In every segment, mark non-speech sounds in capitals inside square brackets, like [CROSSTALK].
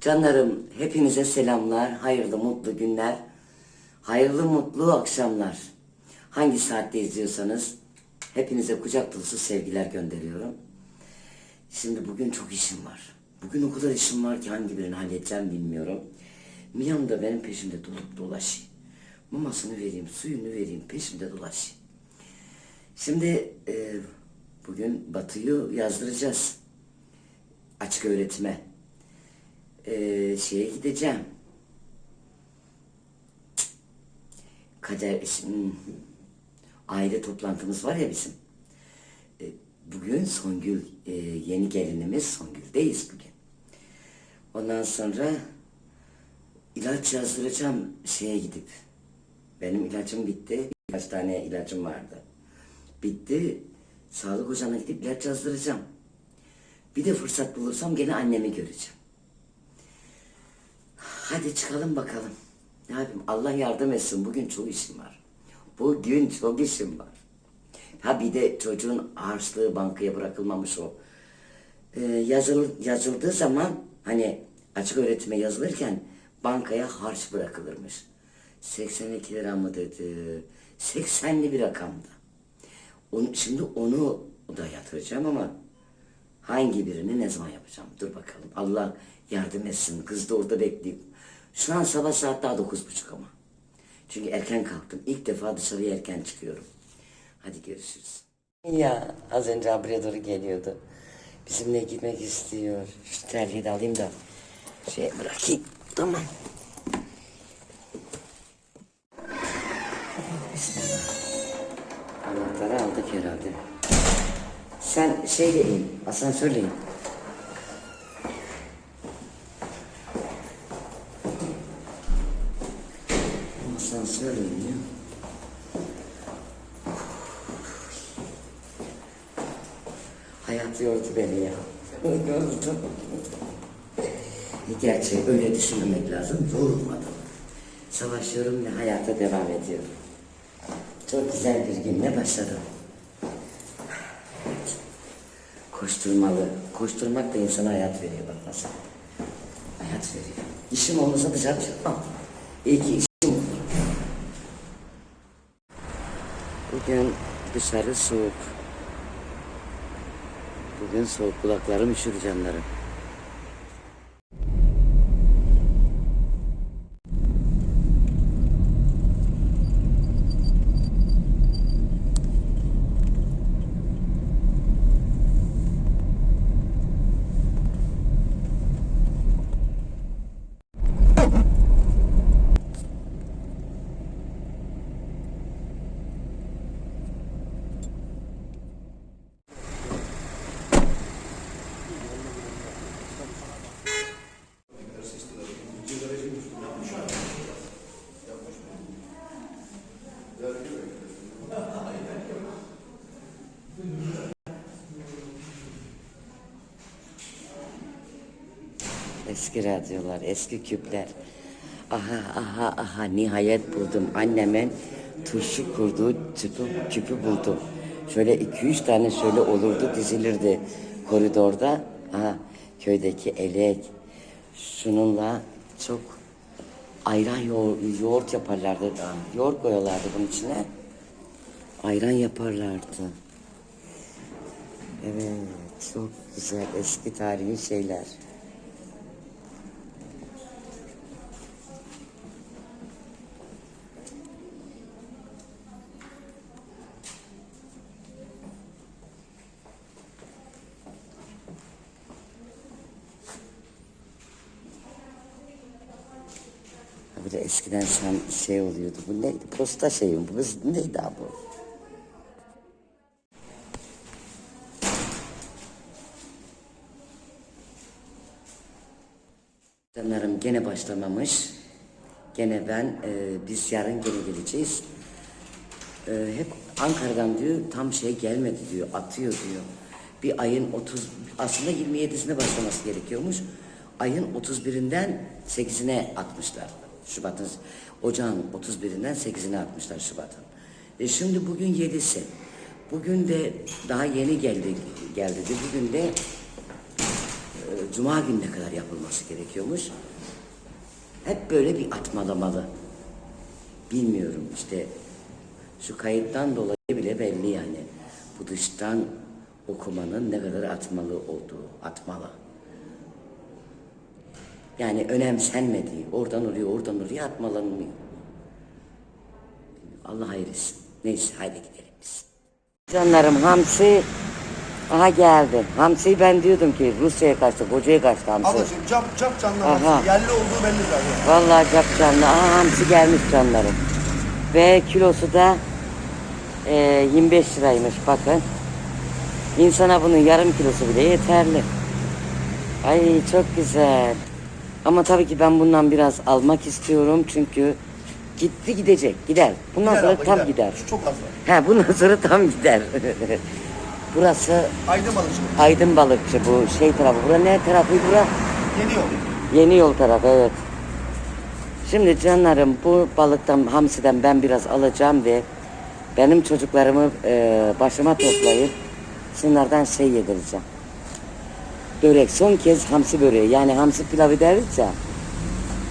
Canlarım hepinize selamlar, hayırlı mutlu günler, hayırlı mutlu akşamlar. Hangi saatte izliyorsanız hepinize kucak dolusu sevgiler gönderiyorum. Şimdi bugün çok işim var. Bugün o kadar işim var ki hangi birini halledeceğim bilmiyorum. Miam da benim peşimde dolup dolaşıyor. Mamasını vereyim, suyunu vereyim, peşimde dolaşıyor. Şimdi e, bugün Batı'yı yazdıracağız. Açık öğretime. E, şeye gideceğim. Kader, hmm, aile toplantımız var ya bizim. E, bugün Songül, e, yeni gelinimiz Songül'deyiz bugün. Ondan sonra ilaç yazdıracağım şeye gidip. Benim ilacım bitti. Birkaç tane ilacım vardı. Bitti. Sağlık ocağına gidip ilaç yazdıracağım. Bir de fırsat bulursam gene annemi göreceğim. Hadi çıkalım bakalım. Ne yapayım? Allah yardım etsin. Bugün çok işim var. Bugün çok işim var. Ha bir de çocuğun harçlığı bankaya bırakılmamış o. Ee, yazıl, yazıldığı zaman hani açık öğretime yazılırken bankaya harç bırakılırmış. 82 lira mı dedi? 80'li bir rakamda. Onu, şimdi onu da yatıracağım ama hangi birini ne zaman yapacağım? Dur bakalım. Allah yardım etsin. Kız da orada bekliyor. Şu an sabah saat daha dokuz buçuk ama. Çünkü erken kalktım. İlk defa dışarıya erken çıkıyorum. Hadi görüşürüz. Ya az önce buraya doğru geliyordu. Bizimle gitmek istiyor. Şu terliği de alayım da şey bırakayım. Tamam. Anahtarı aldık herhalde. Sen şeyle in, asansörle in. Asansörle in ya. Hayat yordu beni ya. [LAUGHS] Yordu. Gerçi öyle düşünmemek lazım. Yorulmadım. Savaşıyorum ve hayata devam ediyorum. Çok güzel bir günle başladım. Evet. Koşturmalı. Koşturmak da insana hayat veriyor bak nasıl. Hayat veriyor. İşim olmasa dışarı çıkmam. İyi ki işim var. Bugün dışarı soğuk. Bugün soğuk kulaklarım üşür canlarım. Eski radyolar, eski küpler. Aha aha aha nihayet buldum. Annemin turşu kurduğu tüpü, küpü buldum. Şöyle iki üç tane şöyle olurdu dizilirdi koridorda. Aha köydeki elek. Şununla çok ayran yoğurt, yoğurt yaparlardı. Aa, Yoğurt koyarlardı bunun içine. Ayran yaparlardı. Evet çok güzel eski tarihi şeyler. De eskiden sen şey oluyordu. Bu neydi? Posta şeyi? Bu kız neydi abi? Canlarım gene başlamamış. Gene ben, e, biz yarın gene geleceğiz. E, hep Ankara'dan diyor tam şey gelmedi diyor, atıyor diyor. Bir ayın 30, aslında 27'sine başlaması gerekiyormuş. Ayın 31'inden 8'ine atmışlar. Şubat'ın, ocağın 31'inden 8'ine atmışlar Şubat'ın. E şimdi bugün 7'si. Bugün de daha yeni geldi, geldi. de Bugün de e, cuma gününe kadar yapılması gerekiyormuş. Hep böyle bir atmalamalı. Bilmiyorum işte şu kayıttan dolayı bile belli yani. Bu dıştan okumanın ne kadar atmalı olduğu, atmalı. Yani önemsenmediği, oradan oraya, oradan oraya atmalanmıyor. Allah hayretsin. Neyse haydi gidelim biz. Canlarım Hamsi aha geldi. Hamsi'yi ben diyordum ki Rusya'ya kaçtı, Koca'ya kaçtı Hamsi. Ablacığım cap cap canlı Aha. hamsi. Yerli olduğu belli zaten. Vallahi cap canlı. Aha Hamsi gelmiş canlarım. Ve kilosu da e, 25 liraymış bakın. İnsana bunun yarım kilosu bile yeterli. Ay çok güzel. Ama tabii ki ben bundan biraz almak istiyorum çünkü gitti gidecek gider. Bundan Gider sonra abla, tam gider. Şu çok az var. He bundan sonra tam gider. [LAUGHS] Burası Aydın balıkçı. Aydın Balıkçı bu şey tarafı. Bura ne tarafıydı bura? Yeni yol. Yeni yol tarafı evet. Şimdi canlarım bu balıktan hamsiden ben biraz alacağım ve benim çocuklarımı e, başıma toplayıp şunlardan şey yedireceğim. Börek son kez hamsi böreği yani hamsi pilavı deriz ya.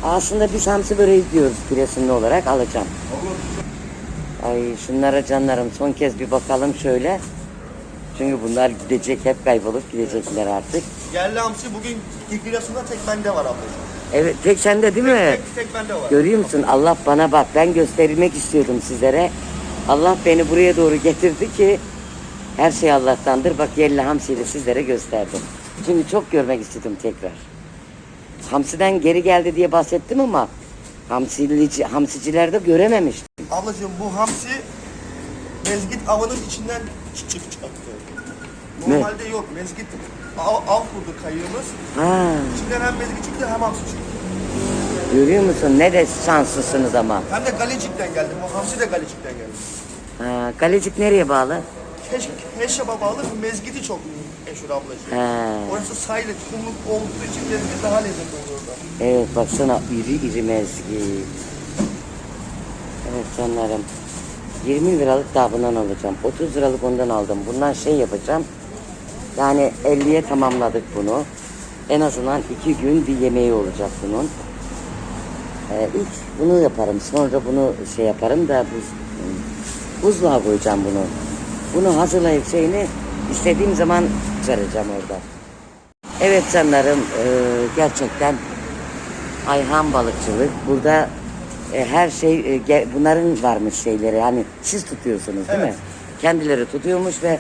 Aslında biz hamsi böreği diyoruz Giresunlu olarak alacağım. Ay şunlara canlarım son kez bir bakalım şöyle. Çünkü bunlar gidecek hep kaybolup gidecekler artık. Yerli hamsi bugün Giresun'da tek bende var ablacığım. Evet tek sende değil mi? Tek, tek bende var. Görüyor musun? Allah bana bak ben göstermek istiyordum sizlere. Allah beni buraya doğru getirdi ki her şey Allah'tandır. Bak yerli hamsiyi de sizlere gösterdim. Çünkü çok görmek istedim tekrar. Hamsiden geri geldi diye bahsettim ama hamsilici, hamsicilerde görememiştim. Ablacığım bu hamsi mezgit avının içinden çık çık çıktı. Ne? Normalde yok. Mezgit av, av kurdu kayığımız. Ha, İçinden hem mezgit çıktı hem hamsi çıktı. görüyor musun? Ne de şanslısınız ama. Hem de Galecik'ten geldi. Bu hamsi de Galecik'ten geldi. Ha, Kalecik nereye bağlı? Keş, Keşşap'a bağlı mezgiti çok meşhur ablacığım. Ha. Orası sahile kumluk olduğu için mezgit daha lezzetli oluyor orada. Evet baksana iri iri mezgit. Evet canlarım. 20 liralık daha bundan alacağım. 30 liralık ondan aldım. Bundan şey yapacağım. Yani 50'ye tamamladık bunu. En azından iki gün bir yemeği olacak bunun. Ee, ilk bunu yaparım. Sonra bunu şey yaparım da buz, buzluğa koyacağım bunu. Bunu hazırlayıp şeyini istediğim zaman çıkaracağım orada. Evet canlarım e, gerçekten Ayhan balıkçılık. Burada e, her şey e, ge- bunların varmış şeyleri. Hani siz tutuyorsunuz değil mi? Evet. Kendileri tutuyormuş ve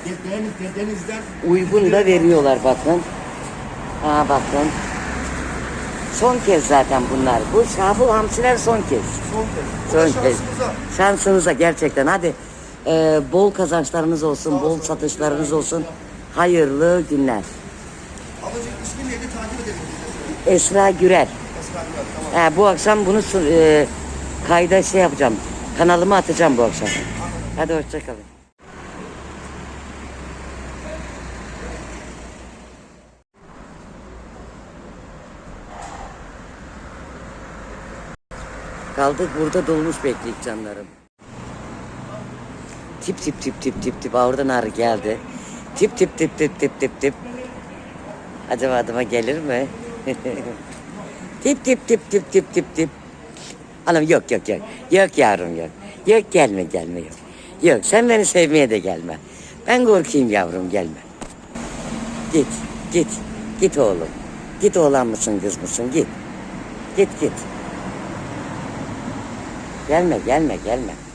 denizden uygun da veriyorlar bakın. Ha bakın. Son kez zaten bunlar. Bu şabu hamsiler son kez. son kez. Son Son kez. şansımıza. Şansınıza gerçekten hadi. e, bol kazançlarınız olsun, bol satışlarınız olsun. Hayırlı günler. Ablacığım ismi neydi takip edelim. Esra Gürel. Esra Gülal, tamam. He, bu akşam bunu e, kayda şey yapacağım. Kanalıma atacağım bu akşam. Hadi hoşçakalın. Kaldık burada dolmuş bekleyik canlarım. Tip tip tip tip tip tip oradan ağrı geldi. Tip tip tip tip tip tip tip. Acaba adıma gelir mi? [LAUGHS] tip tip tip tip tip tip tip. Anam yok yok yok. Yok yavrum yok. Yok gelme gelme yok. Yok sen beni sevmeye de gelme. Ben korkayım yavrum gelme. Git git. Git oğlum. Git oğlan mısın kız mısın git. Git git. Gelme gelme gelme.